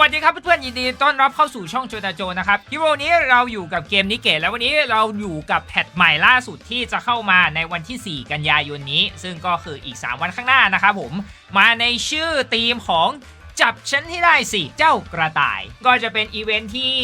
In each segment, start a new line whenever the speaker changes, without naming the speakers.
วัสดีครับเพื่อนๆยินดีต้อนรับเข้าสู่ช่องโจตาโจนะครับที่วันนี้เราอยู่กับเกมนิเกตแล้ววันนี้เราอยู่กับแพทใหม่ล่าสุดที่จะเข้ามาในวันที่ 4 กันยายนนี้ ซึ่งก็คืออีก 3 วันข้างหน้านะครับผมมาในชื่อธีมของจับฉันให้ได้สิ เจ้ากระต่าย ก็จะเป็นอีเวนท์ที่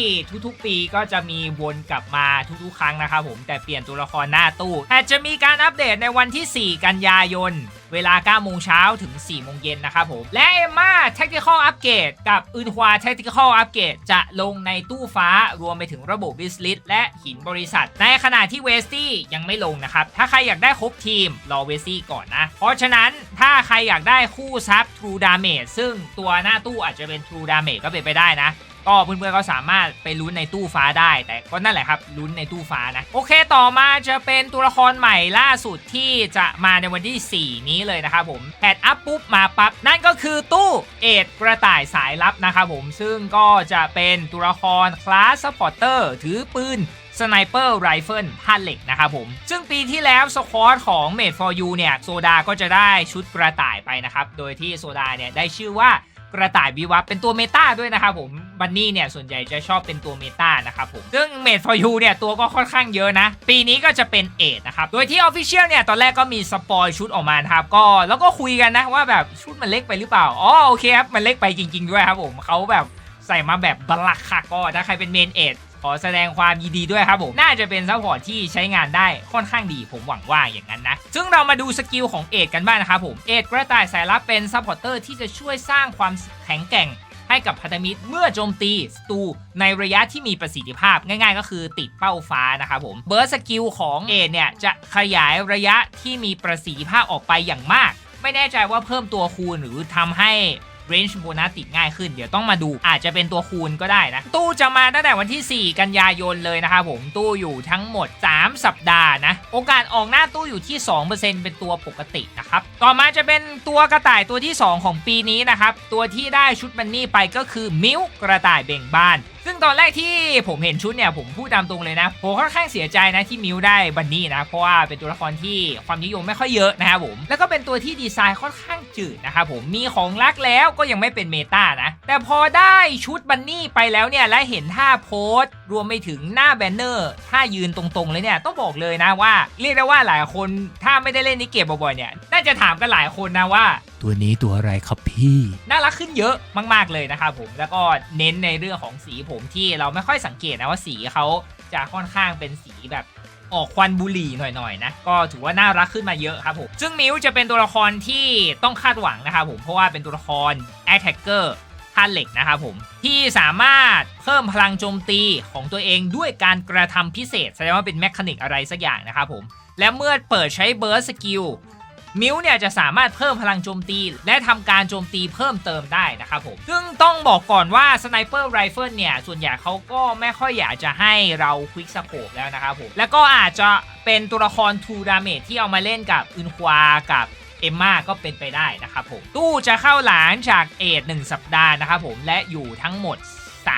ทุกๆปีก็จะมีวนกลับมาทุกๆ ครั้งนะครับผมแต่เปลี่ยนตัวละครหน้าตู้แต่จะมีการอัปเดตในวันที่ 4 กันยายน เวลา 9 โมงเช้าถึง 4 โมงเย็นนะครับผม และเอมมาเทคนิคอลอัปเกรดกับอึนควาเทคนิคอลอัปเกรดจะลงในตู้ฟ้ารวมไปถึงระบบวิสลิตและหินบริษัท ในขณะที่เวสตี้ยังไม่ลงนะครับ ถ้าใครอยากได้ครบทีม รอเวสตี้ก่อนนะ เพราะฉะนั้นถ้าใครอยากได้คู่ซับ True Damage ซึ่งตัวหน้าตู้อาจจะเป็น True Damage ก็เป็นไปได้นะ ก็เพื่อนๆก็สามารถไปลุ้นในตู้ฟ้าได้ แต่ก็นั่นแหละครับลุ้นในตู้ฟ้านะ โอเคต่อมาจะเป็นตัวละครใหม่ล่าสุดที่จะมาในวันที่ 4 นี้เลยนะครับผมแพดอัพปุ๊บมาปั๊บนั่นก็คือตู้เอ็ดกระต่ายสายลับนะครับผมซึ่งก็จะเป็นตัวละครคลาสสปอร์เตอร์ถือปืนสไนเปอร์ไรเฟิลท่าเหล็กนะครับผม ซึ่งปีที่แล้วสควอตของ Made for You เนี่ย โซดาก็จะได้ชุดกระต่ายไปนะครับ โดยที่โซดาเนี่ย ได้ชื่อว่า กระต่ายวิวัฒเป็นตัวเมตาด้วยนะครับผมบันนี่เนี่ยส่วนใหญ่จะชอบเป็นตัวเมตานะครับผมซึ่งเมดฟอร์ยูเนี่ยตัวก็ค่อนข้างเยอะนะ ปีนี้ก็จะเป็นเอทนะครับโดยที่ออฟฟิเชียลเนี่ยตอนแรกก็มีสปอยชุดออกมาครับก็แล้วก็คุยกันนะว่าแบบชุดมันเล็กไปหรือเปล่าอ๋อโอเคครับมันเล็กไปจริง ๆ ด้วยครับผมเขาแบบใส่มาแบบบลักค่ะก็ถ้าใครเป็นเมนเอท ขอแสดงความยินดีด้วยครับผม น่าจะเป็นซัพพอร์ตที่ใช้งานได้ค่อนข้างดี ผมหวังว่าอย่างนั้นนะ ซึ่งเรามาดูสกิลของเอ็ดกันบ้างนะครับผม เอ็ดกระต่ายสายลับเป็นซัพพอร์เตอร์ที่จะช่วยสร้างความแข็งแกร่งให้กับพันธมิตรเมื่อโจมตีศัตรูในระยะที่มีประสิทธิภาพง่ายๆ ก็คือติดเป้าฟ้านะครับผมเบิร์สกิลของเอดเนี่ยจะขยายระยะที่มีประสิทธิภาพออกไปอย่างมาก ไม่แน่ใจว่าเพิ่มตัวคูณหรือทำให้ เรนจ์โบนัสติดง่ายขึ้น เดี๋ยวต้องมาดูอาจจะเป็นตัวคูณก็ได้นะ ตู้จะมาตั้งแต่วันที่ 4 กันยายนเลยนะครับผมตู้อยู่ทั้งหมด 3 สัปดาห์นะ โอกาสออกหน้าตู้อยู่ที่ 2%เป็นตัวปกตินะครับ ต่อมาจะเป็นตัวกระต่ายตัวที่ 2 ของปีนี้นะครับ ตัวที่ได้ชุดบันนี่ไปก็คือมิวกระต่ายเบ่งบานซึ่งตอนแรกที่ผมเห็นชุดเนี่ยผมพูดตามตรงเลยนะผมค่อนข้างเสียใจนะที่มิวได้บันนี่นะ เพราะว่าเป็นตัวละครที่ความนิยมไม่ค่อยเยอะนะครับผม แล้วก็เป็นตัวที่ดีไซน์ค่อนข้างจืดนะครับผมมีของรักแล้วก็ยังไม่เป็นเมตานะ แต่พอได้ชุดบันนี่ไปแล้วเนี่ยและเห็นท่าโพสต์รวมไปถึงหน้าแบนเนอร์ท่ายืนตรงๆเลยเนี่ยต้องบอกเลยนะว่า เรียกได้ว่าหลายคนถ้าไม่ได้เล่นนิเกตบ่อยๆเนี่ยน่าจะถามกันหลายคนนะว่า
ตัวนี้ตัวอะไรครับพี่
น่ารักขึ้นเยอะมาก ๆ เลยนะครับผมแล้วก็เน้นในเรื่องของสีผมที่เราไม่ค่อยสังเกตนะว่าสีเขาจะค่อนข้างเป็นสีแบบออกควันบุหรี่หน่อยๆนะก็ถือว่าน่ารักขึ้นมาเยอะครับผมซึ่งมิวจะเป็นตัวละครที่ต้องคาดหวังนะครับผมเพราะว่าเป็นตัวละคร Attacker ท่าเหล็กนะครับผมที่สามารถเพิ่มพลังโจมตีของตัวเองด้วยการกระทำพิเศษแสดงว่าเป็นแมคานิกอะไรสักอย่างนะครับผมและเมื่อเปิดใช้เบิร์สสกิล มิวเนี่ยจะสามารถเพิ่มพลังโจมตี และทำการโจมตีเพิ่มเติมได้นะครับผมซึ่งต้องบอกก่อนว่าสไนเปอร์ไรเฟิลเนี่ยส่วนใหญ่เขาก็ไม่ค่อยอยากจะให้เราควิกสโคปแล้วนะครับผมแล้วก็อาจจะเป็นตัวละครทูดาเมจที่เอามาเล่นกับอึนควากับเอมมาก็เป็นไปได้นะครับผมตู้จะเข้าหลังจากเอทหนึ่งสัปดาห์นะครับผมและอยู่ทั้งหมด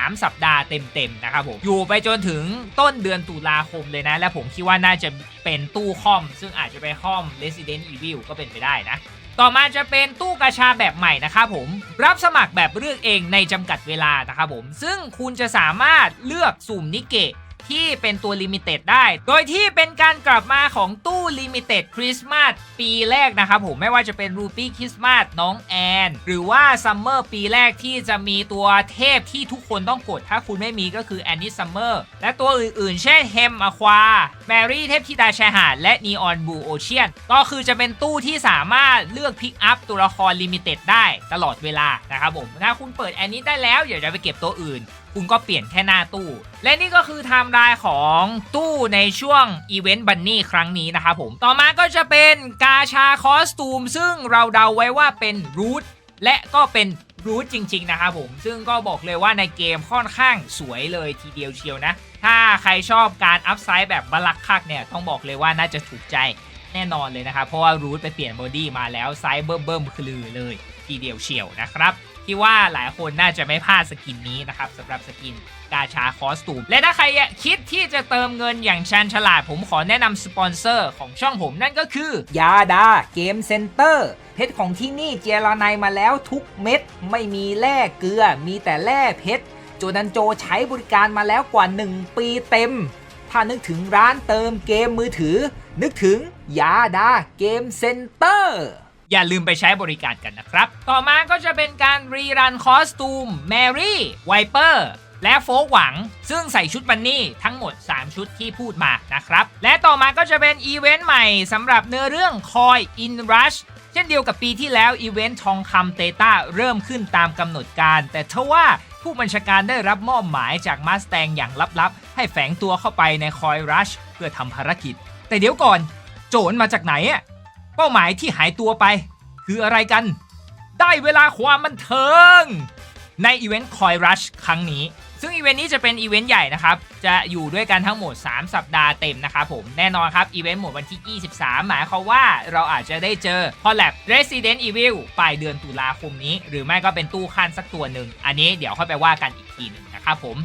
3 สัปดาห์เต็มๆนะครับผมอยู่ไปจนถึงต้นเดือนตุลาคมเลยนะ และผมคิดว่าน่าจะเป็นตู้คอม ซึ่งอาจจะไปคอม Resident Evil ก็เป็นไปได้นะต่อมาจะเป็นตู้กาชาแบบใหม่นะครับผม รับสมัครแบบเลือกเองในจำกัดเวลานะครับผม ซึ่งคุณจะสามารถเลือกสุ่มนิเกะ ที่เป็นตัวลิมิเต็ดได้ โดยที่เป็นการกลับมาของตู้ลิมิเต็ดคริสต์มาสปีแรกนะครับผมไม่ว่าจะเป็นรูปี้คริสต์มาสน้องแอน หรือว่าซัมเมอร์ปีแรกที่จะมีตัวเทพที่ทุกคนต้องกด ถ้าคุณไม่มีก็คือแอนนี่ซัมเมอร์และตัวอื่นๆ เช่นเฮมอควา แมรี่เทพธิดาชายหาด และนีออนบูโอเชียนก็คือจะเป็นตู้ที่สามารถเลือกพิกอัพตัวละครลิมิเต็ดได้ตลอดเวลานะครับผมถ้าคุณเปิดแอนนี้ได้แล้วอยาจะไปเก็บตัวอื่น คุณก็เปลี่ยนแค่หน้าตู้ และนี่ก็คือไทม์ไลน์ของตู้ในช่วงอีเวนต์บันนี่ครั้งนี้นะครับผม ต่อมาก็จะเป็นกาชาคอสตูม ซึ่งเราเดาไว้ว่าเป็นรูทและก็เป็นรูทจริง ๆ นะครับผม ซึ่งก็บอกเลยว่าในเกมค่อนข้างสวยเลยทีเดียวเชียวนะ ถ้าใครชอบการอัพไซด์แบบบลักคักเนี่ยต้องบอกเลยว่าน่าจะถูกใจแน่นอนเลยนะครับ เพราะว่ารูทไปเปลี่ยนบอดี้มาแล้วไซส์เบิ่มๆคือเลยทีเดียวเชียวนะครับ ที่ว่าหลายคนน่าจะไม่พลาดสกินนี้นะครับสำหรับสกินกาชาคอสตูม และถ้าใครคิดที่จะเติมเงินอย่างชันฉลาด ผมขอแนะนำสปอนเซอร์ของช่องผมนั่นก็คือ
ยาดาเกมเซ็นเตอร์เพชรของที่นี่เจรานายมาแล้วทุกเม็ด ไม่มีแร่เกลือ มีแต่แร่เพชรโจดันโจใช้บริการมาแล้วกว่า 1 ปีเต็ม ถ้านึกถึงร้านเติมเกมมือถือ นึกถึงยาดาเกมเซ็นเตอร์
อย่าลืมไปใช้บริการกันนะครับ ต่อมาก็จะเป็นการรีรันคอสตูมแมรี่ไวเปอร์และโฟกหวัง ซึ่งใส่ชุดบันนี่ทั้งหมด 3 ชุดที่พูดมานะครับ และต่อมาก็จะเป็นอีเวนต์ใหม่สำหรับเนื้อเรื่องคอยอินรัชเช่นเดียวกับปีที่แล้วอีเวนต์ทองคำเตต้าเริ่มขึ้นตามกำหนดการ แต่ทว่าผู้บัญชาการได้รับมอบหมายจากมาสแตงอย่างลับๆ ให้แฝงตัวเข้าไปในคอยรัชเพื่อทำภารกิจ แต่เดี๋ยวก่อน โจรมาจากไหนอะ เป้าหมายที่หายตัวไป คืออะไรกัน ได้เวลาความบันเทิง ในอีเวนต์คอยรัชครั้งนี้ ซึ่งอีเวนต์นี้จะเป็นอีเวนต์ใหญ่นะครับ จะอยู่ด้วยกันทั้งหมด 3 สัปดาห์เต็มนะครับผม แน่นอนครับ อีเวนต์หมดวันที่ 23 หมายความว่าเราอาจจะได้เจอ c o l l a b Resident Evil ปลายเดือนตุลาคมนี้ หรือไม่ก็เป็นตู้คันสักตัวหนึ่ง อันนี้เดี๋ยวค่อยไปว่ากันอีกทีหนึ่งนะครับผม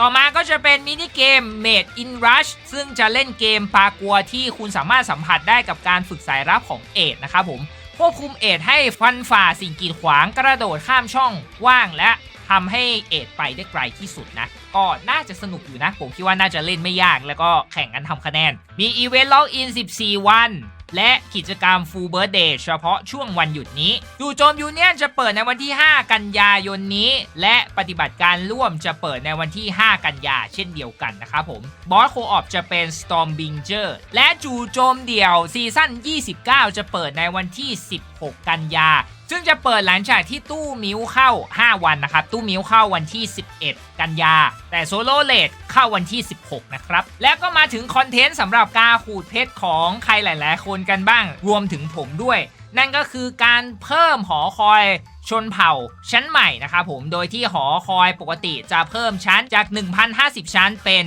ต่อมาก็จะเป็นมินิเกม Made in Rush ซึ่งจะเล่นเกมปากัวที่คุณสามารถสัมผัสได้กับการฝึกสายรับของเอดนะครับผมควบคุมเอดให้ฟันฝ่าสิ่งกีดขวางกระโดดข้ามช่องว่างและทำให้เอดไปได้ไกลที่สุดนะ ก็น่าจะสนุกอยู่นะ ผมคิดว่าน่าจะเล่นไม่ยากแล้วก็แข่งกันทำคะแนน มีอีเวนต์ล็อกอิน 14 วัน และกิจกรรม Full Birthday เฉพาะช่วงวันหยุดนี้จู่โจมยูเนียนจะเปิดในวันที่ 5 กันยายนนี้ และปฏิบัติการร่วมจะเปิดในวันที่ 5 กันยาเช่นเดียวกันนะครับผมบอสโคออปจะเป็น Stormbinger และจู่โจมเดี่ยวซีซั่น 29 จะเปิดในวันที่ 16 กันยา ซึ่งจะเปิดหลังจากที่ตู้มิวเข้า 5 วันนะครับ ตู้มิวเข้าวันที่ 11 กันยา แต่โซโลเลดเข้าวันที่ 16 นะครับ แล้วก็มาถึงคอนเทนต์สำหรับการขูดเพชรของใครหลาย ๆ คนกันบ้าง รวมถึงผมด้วย นั่นก็คือการเพิ่มหอคอยชนเผ่าชั้นใหม่นะครับผม โดยที่หอคอยปกติจะเพิ่มชั้นจาก 1,050 ชั้นเป็น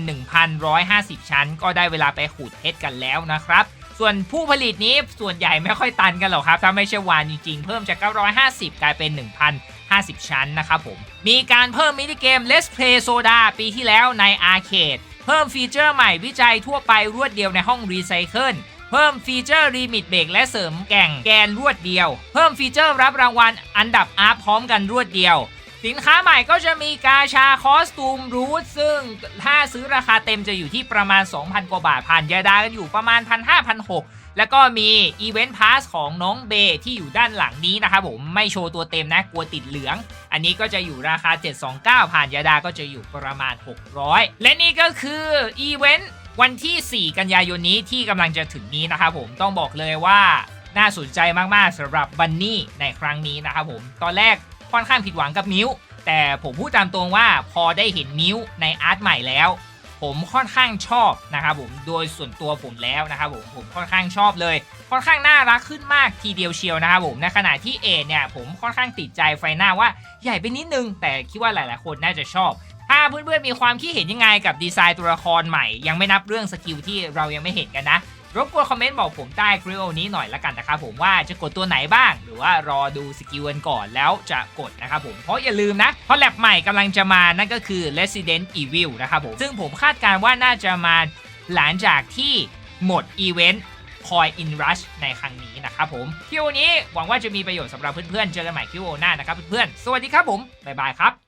1,150 ชั้น ก็ได้เวลาไปขูดเพชรกันแล้วนะครับ ส่วนผู้ผลิตนี้ส่วนใหญ่ไม่ค่อยตันกันหรอกครับ ถ้าไม่ใช่วานจริงๆ เพิ่มจาก 950 กลายเป็น 1,050 ชั้นนะครับผม มีการเพิ่มมินิเกม Let's Play Soda ปีที่แล้วในอาร์เคดเพิ่มฟีเจอร์ใหม่วิจัยทั่วไปรวดเดียวในห้องรีไซเคิลเพิ่มฟีเจอร์รีมิตเบรกและเสริมแก่งแกนรวดเดียว เพิ่มฟีเจอร์รับรางวัลอันดับอัพพร้อมกันรวดเดียว สินค้าใหม่ก็จะมีกาชาคอสตูมรูทซึ่งถ้าซื้อราคาเต็มจะอยู่ที่ประมาณ 2,000 กว่าบาทผ่านยาดากันอยู่ประมาณ 1,500-1,600 แล้วก็มีอีเวนต์พาสของน้องเบที่อยู่ด้านหลังนี้นะครับผมไม่โชว์ตัวเต็มนะกลัวติดเหลือง อันนี้ก็จะอยู่ราคา 729 ผ่านยาดาก็จะอยู่ประมาณ 600 และนี่ก็คืออีเวนต์วันที่ 4 กันยายนนี้ที่กำลังจะถึงนี้นะครับผมต้องบอกเลยว่าน่าสนใจมากๆสำหรับบันนี่ในครั้งนี้นะครับผมตอนแรก ค่อนข้างผิดหวังกับมิ้ว แต่ผมพูดตามตรงว่าพอได้เห็นมิ้วในอาร์ตใหม่แล้ว ผมค่อนข้างชอบนะครับผมโดยส่วนตัวผมแล้วนะครับผมผมค่อนข้างชอบเลย ค่อนข้างน่ารักขึ้นมากทีเดียวเชียวนะครับผมในขณะที่เอเนี่ยผมค่อนข้างติดใจไฟหน้าว่าใหญ่ไปนิดนึง แต่คิดว่าหลาย ๆ คนน่าจะชอบถ้าเพื่อนๆมีความคิดเห็นยังไงกับดีไซน์ตัวละครใหม่ ยังไม่นับเรื่องสกิลที่เรายังไม่เห็นกันนะ รบกวนคอมเมนต์บอกผมใต้คลิปนี้หน่อยละกันนะครับผมว่าจะกดตัวไหนบ้าง หรือว่ารอดูสกิลกันก่อนแล้วจะกดนะครับผมเพราะอย่าลืมนะเพราะแลบใหม่กำลังจะมานั่นก็คือ Resident Evil นะครับผมซึ่งผมคาดการณ์ว่าน่าจะมาหลังจากที่หมดอีเวนต์คอยอินรัชในครั้งนี้นะครับผมคลิปนี้หวังว่าจะมีประโยชน์สำหรับเพื่อนๆเจอกันใหม่คลิปหน้านะครับเพื่อนๆสวัสดีครับผมบ๊ายบายครับ